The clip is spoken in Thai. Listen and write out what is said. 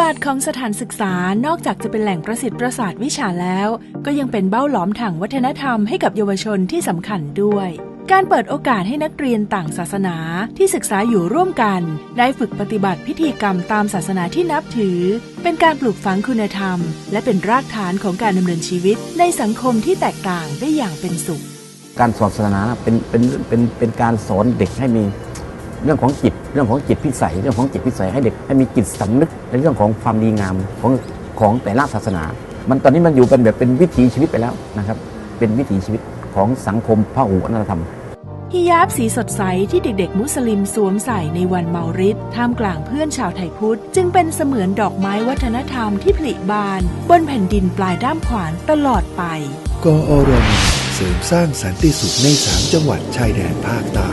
บาทของสถานศึกษานอกจากจะเป็นแหล่งประสิทธิ์ประสาทวิชาแล้ว ก็ยังเป็นเบ้าหลอมทางวัฒนธรรมให้กับเยาวชนที่สำคัญด้วย การเปิดโอกาสให้นักเรียนต่างศาสนาที่ศึกษาอยู่ร่วมกัน ได้ฝึกปฏิบัติพิธีกรรมตามศาสนาที่นับถือ เป็นการปลูกฝังคุณธรรม และเป็นรากฐานของการดำเนินชีวิต ในสังคมที่แตกต่างได้อย่างเป็นสุข การสอนศาสนาเป็นเป็นเป็นเป็นการสอนเด็กให้มี เรื่องของจิตเรื่องของจิตพิสัยเรื่องของจิตพิสัยให้เด็กให้มีจิตสำนึกในเรื่องของความดีงามของของแต่ละศาสนา มันตอนนี้มันอยู่เป็นแบบเป็นวิถีชีวิตไปแล้วนะครับ เป็นวิถีชีวิตของสังคมพหุวัฒนธรรมฮิญาบสีสดใสที่เด็กๆ มุสลิมสวมใส่ในวันเมาริดท่ามกลางเพื่อนชาวไทยพุทธ จึงเป็นเสมือนดอกไม้วัฒนธรรมที่ผลิบาน บนแผ่นดินปลายด้ามขวานตลอดไป กอรมเสริมสร้างสันติสุขในสามจังหวัดชายแดนภาคใต้